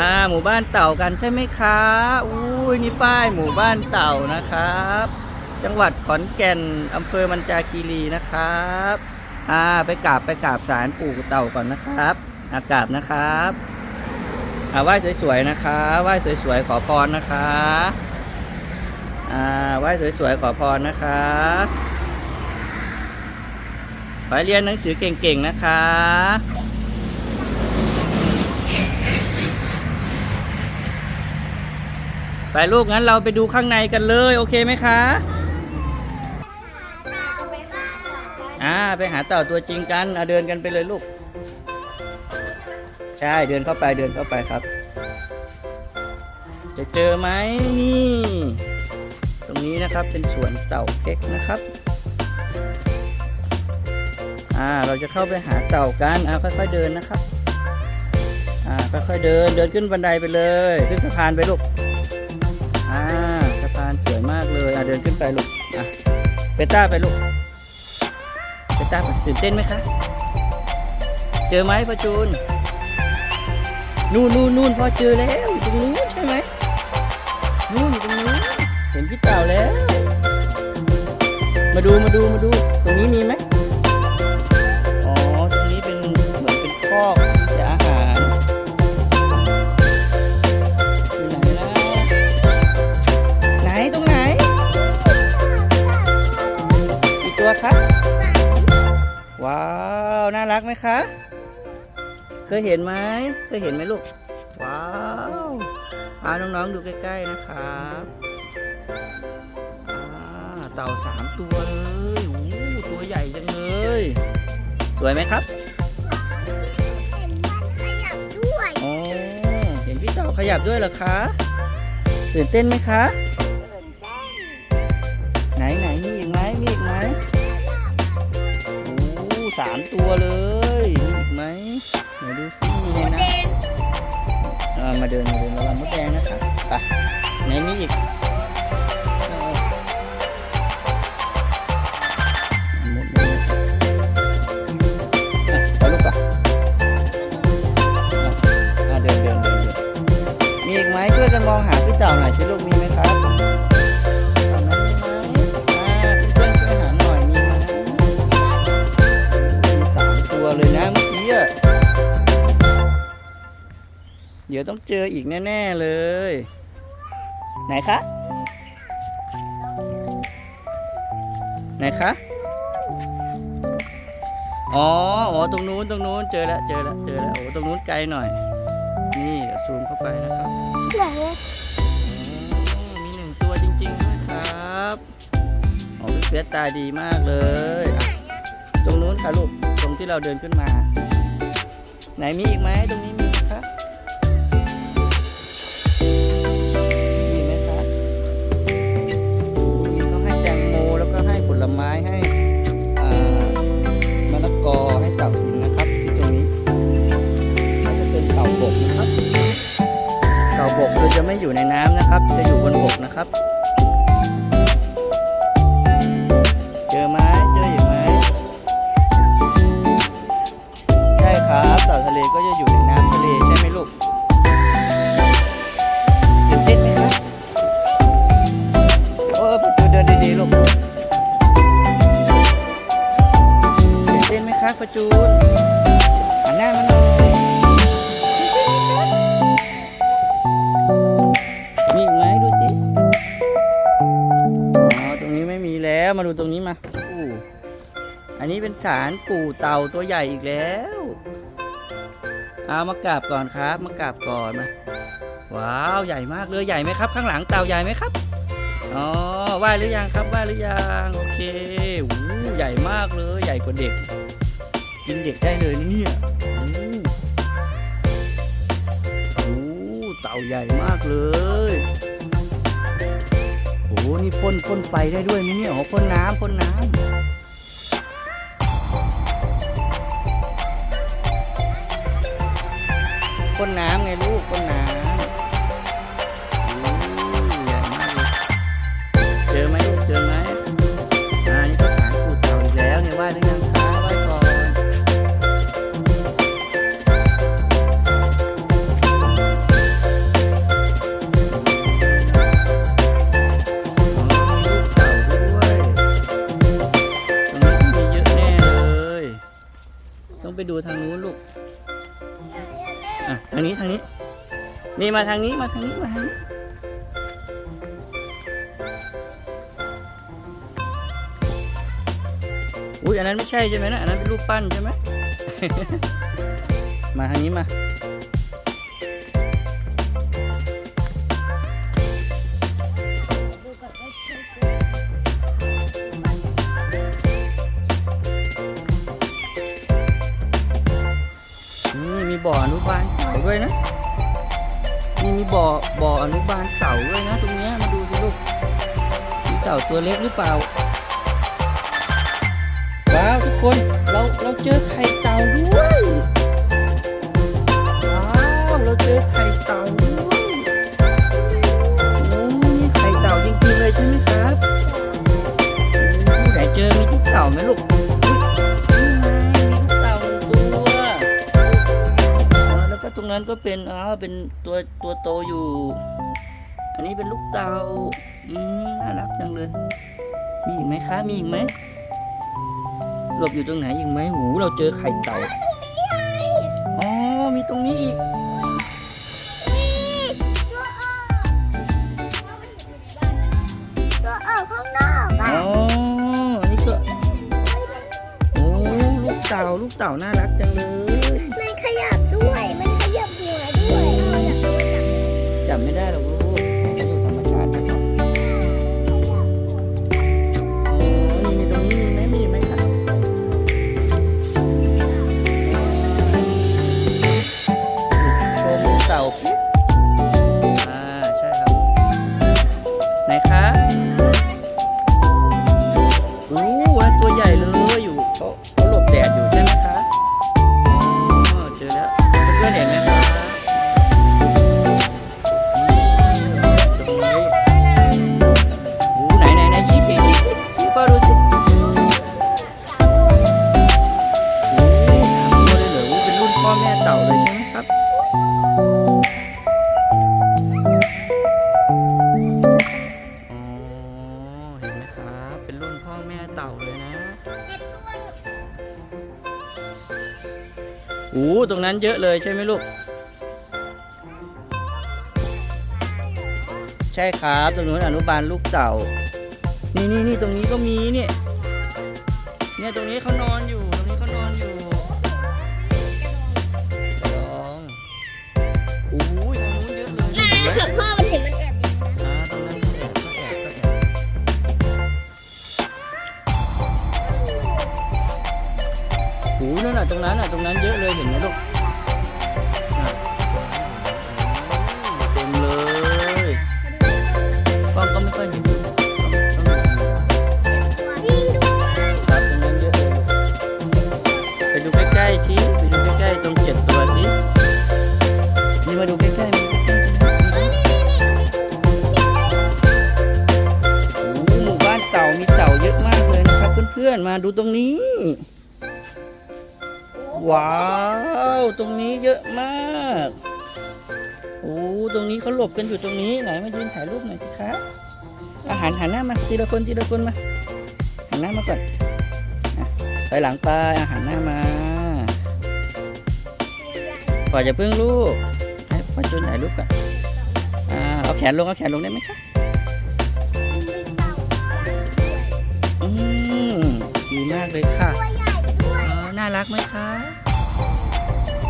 อ่าหมู่บ้านเต่ากันใช่ไหมคะอุ้ยนี่ป้ายหมู่บ้านเต่านะครับ จังหวัดขอนแก่นอำเภอมันจาคีรีนะครับอ่าไปกราบไปกราบศาลปู่เต่าก่อนนะครับ อากาบนะครับอ่าไหว้สวยๆนะคะไหว้สวยๆขอพรนะคะอ่าไหว้สวยๆขอพรนะคะขอให้เรียนหนังสือเก่งๆนะคะ ไปลูกงั้นเราไปดูข้างในกันเลย โอเคไหมคะอ่าไปหาเต่าตัวจริงกันเอาเดินกันไปเลยลูก ใช่เดินเข้าไปเดินเข้าไปครับ จะเจอไหมนี่ ตรงนี้นะครับเป็นสวนเต่าเก๊กนะครับอ่าเราจะเข้าไปหาเต่ากันอ่าค่อยๆเดินนะครับอ่าค่อยๆเดินเดินขึ้นบันไดไปเลย ขึ้นสะพานไปลูก อ่าสะพานสวยมากเลยอะเดินขึ้นไปลูกอะเปต้าไปลูกเปต้าไปตื่นเต้นไหมคะ เจอไหมพ่อจูน นู่นนู่นนู่นพ่อเจอแล้วอยู่ตรงนู้นใช่ไหมนู่นอยู่ตรงนู้นเห็นพี่เต่าแล้ว มาดูมาดูมาดู ตรงนี้มีไหมอ๋อ ตรงนี้เป็นเหมือนเป็นคอก ไหมคะ เคยเห็นไหม เคยเห็นไหมลูก ว้าวพาน้องๆดูใกล้ๆนะครับอ่าเต่าสามตัวเลยโอ้โหตัวใหญ่จังเลย สวยไหมครับเห็นมันขยับด้วยอ๋อเห็นพี่เต่าขยับด้วยเหรอคะตื่นเต้นไหมคะตื่นเต้นไหนไหนมีอีกไหมมีอีกไหมโอ้สามตัวเลยมีอีก ไหมไหนดูซิมีในหมูแดนั้นงอ่ามาเดินมาเดินระวังมดแดงนะคะไปไหนมีอีกเอาหมดเลยอะไปลูกป่ะอะเดินเดินเดินเดินมีอีกไหมช่วยกันมองหาพี่เต่าหน่อยสิลูกมีไหมครับ เดี๋ยวต้องเจออีกแน่ ๆเลย ไหนคะ ไหนคะ อ๋ออ๋อตรงนู้นตรงนู้นเจอแล้วเจอแล้วเจอแล้วโอ้ตรงนู้นไกลหน่อย นี่เดี๋ยวซูมเข้าไปนะครับไหนอ๋อมีหนึ่งตัวจริงๆด้วยครับอ๋อพี่เฟียสตาดีมากเลยอะตรงนู้นค่ะลูกตรงที่เราเดินขึ้นมา ไหนมีอีกไหมตรงนี้ มีอีกไหมดูสิอ๋อตรงนี้ไม่มีแล้วมาดูตรงนี้มาอู้อันนี้เป็นสารปู่เต่าตัวใหญ่อีกแล้ว เอามากราบก่อนครับ มากราบก่อนมาว้าวใหญ่มากเลยใหญ่ไหมครับ ข้างหลังเต่าใหญ่ไหมครับอ๋อไหว้หรือยังครับไหว้หรือยังโอเคอู้ใหญ่มากเลย ใหญ่กว่าเด็ก กินเด็กได้เลยนะเนี่ยาใหญ่มากเลยโอ้โหนี่พ่นพ่นไฟได้ด้วยนี่เนี่ยอ๋อพ่นน้ำพ่นน้ำพ่นน้ำไงลูกพ่นน้ำ ไปดูทางนู้นลูกอะทางนี้ทางนี้ นี่มาทางนี้มาทางนี้มาทางนี้อุ้ยอันนั้นไม่ใช่ใช่ไหมนะอันนั้นเป็นรูปปั้นใช่ไหม มาทางนี้มา บ่ออนุบาลเต่าด้วยนะนี่มีบ่อบ่ออนุบาลเต่าด้วยนะ ตรงนี้มาดูสิลูกมีเต่าตัวเล็กหรือเปล่าว้าวทุกคนเราเราเจอไข่เต่าด้วย นั้นก็เป็นอ๋อเป็นตัวตัวโตอยู่ อันนี้เป็นลูกเตาอืมน่ารักจังเลย มีอีกไหมคะ มีอีกไหมหลบอยู่ตรงไหนอีกไหมหูเราเจอไข่เต่าอ๋อมีตรงนี้อีกตัวออกข้างนอกอ๋อะอนี่ก็โอ้ลูกเต่าลูกเต่าน่ารักจังเลย มันขยับด้วยมัน นั้นเยอะเลยใช่ไหมลูก ใช่ครับตรงนู้นอนุบาลลูกเต่า นี่นี่นี่ตรงนี้ก็มีเนี่ย เนี่ยตรงนี้เขานอนอยู่ ตรงนี้เขานอนอยู่ลองโอ้ยทางนู้นเยอะเลยเห็นไหมพ่อมันเห็นมันแอบอยู่นะอ่าตรงนั้นก็แอบก็แอบก็แอบโอ้นั่นน่ะตรงนั้นน่ะตรงนั้นเยอะเลยเห็นไหมลูก ค่อยเห็นต้องต้องดูยิงด้วยครับตรงนั้นเยอะเลยลูกไปดูใกล้ๆทีไปดูใกล้ๆตรงเจ็ดตัวทีนี่มาดูใกล้ๆมาดูใกล้โอ้หมู่บ้านเต่ามีเต่าเยอะมากเลยนะครับเพื่อนๆมาดูตรงนี้ ว้าว ตรงนี้เยอะมาก โอ้ ตรงนี้เขาหลบกันอยู่ตรงนี้ ไหนมายืนถ่ายรูปหน่อยสิครับ อาหารหันหน้ามาทีละคนทีละคนมาหันหน้ามาก่อนอะไปหลังไปอาหารหน้ามาก่อนจะพึ่งลูกให้พ่อจุนถ่ายรูปก่อนอ่าเอาแขนลงเอาแขนลงได้ไหมคะอืมดีมากเลยค่ะตัวใหญ่ด้วยอ๋อน่ารักไหมคะ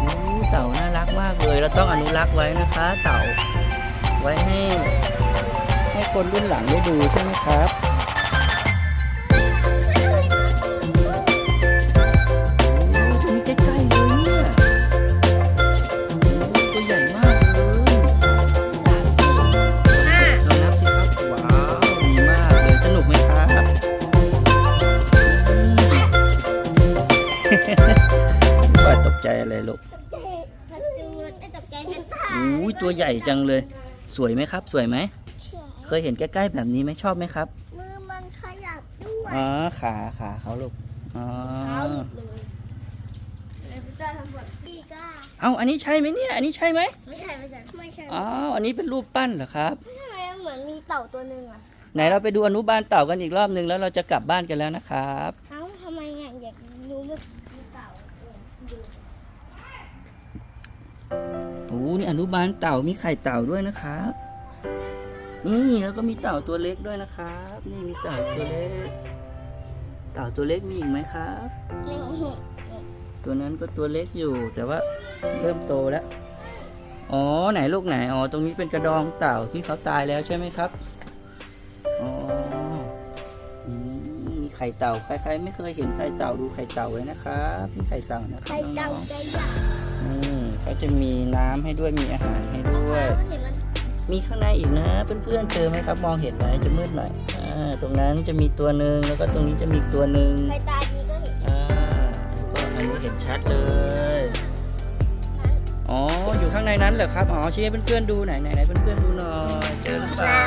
อู้เต่าน่ารักมากเลย เราต้องอนุรักษ์ไว้นะคะ เต่าไว้ให้ให้ คนรุ่นหลังได้ดูใช่ไหมครับโอ้ตรงนี้ใกล้ๆเลยเนี่ยโอ้ตัวใหญ่มากเลยลองนับสิครับว้าวดีมากเลยสนุกไหมครับอืมว่าตกใจอะไรลูกมันจูนไอ้ตกใจมันตาอุ้ยตัวใหญ่จังเลย สวยไหมครับ สวยไหม เคยเห็นใกล้ๆแบบนี้ไหมชอบไหมครับ มือมันขยับด้วยอ๋อขาขาเขาลูกอ๋อเขาหลุดเลยเลยพ่เทำแบบดีก้าเอาอันนี้ใช่ไหมเนี่ย อันนี้ใช่ไหมไม่ใช่ไม่ใช่ไม่ใช่อ๋ออันนี้เป็นรูปปั้นเหรอครับทำไมมันเหมือนมีเต่าตัวหนึ่งอะไหนเราไปดูอนุบาลเต่ากันอีกรอบหนึ่งแล้วเราจะกลับบ้านกันแล้วนะครับเอ้าทำไมอ่งอยากดูเมื่อกี้เต่าโอ้นี่อนุบาลเต่ามีไข่เต่าด้วยนะครับ นี่แล้วก็มีเต่าตัวเล็กด้วยนะครับ นี่มีเต่าตัวเล็ก เต่าตัวเล็กมีอีกไหมครับนี่ตัวนั้นก็ตัวเล็กอยู่ แต่ว่าเริ่มโตแล้ว อ๋อไหนลูกไหน อ๋อตรงนี้เป็นกระดองเต่าที่เขาตายแล้วใช่ไหมครับ อ๋ออืมมีไข่เต่าใครๆไม่เคยเห็นไข่เต่าดูไข่เต่าไว้นะครับมีไข่เต่านะครัไข่บเต่าน้องใจใหญ่ๆอืมเขาจะมีน้ำให้ด้วยมีอาหารให้ด้วยเห็น มันมีข้างในอีกนะ เพื่อนๆเจอไหมครับ มองเห็นไหมจะมืดหน่อยอ่าตรงนั้นจะมีตัวหนึ่งแล้วก็ตรงนี้จะมีอีกตัวหนึ่งใครตาดีก็เห็นอ่าก็อันนี้เห็นชัดเลย อ๋ออยู่ข้างในนั้นเหรอครับ อ๋อชี้ให้เพื่อนๆดูไหนไหนไหนเพื่อนๆดูหน่อยเจอหรือเปล่า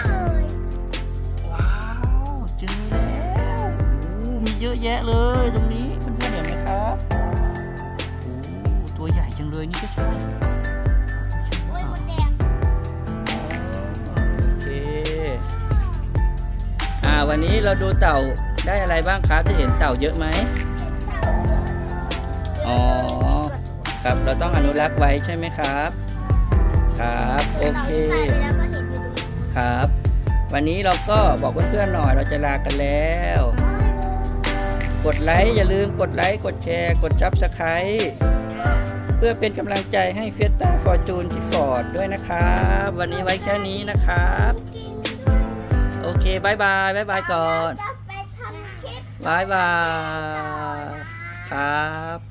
ว้าวเจอแล้วโอ้มีเยอะแยะเลยตรงนี้เพื่อนๆเห็นไหมครับโอ้ตัวใหญ่จังเลยนี่ก็ใช่ วันนี้เราดูเต่าได้อะไรบ้างครับจะเห็นเต่าเยอะไหมอ๋อครับเราต้องอนุรักษ์ไว้ใช่ไหมครับ ครับโอเคครับ วันนี้เราก็บอกเพื่อนๆหน่อยเราจะลากันแล้ว กดไลค์อย่าลืมกดไลค์กดแชร์ กดซับสไครต์เพื่อเป็นกำลังใจให้เฟียต้าฟอร์จูนที่ฟอร์ดด้วยนะครับ วันนี้ไว้แค่นี้นะครับ โอเคบายบายบายบายก่อน จะไปทำคลิป บายบาย ครับ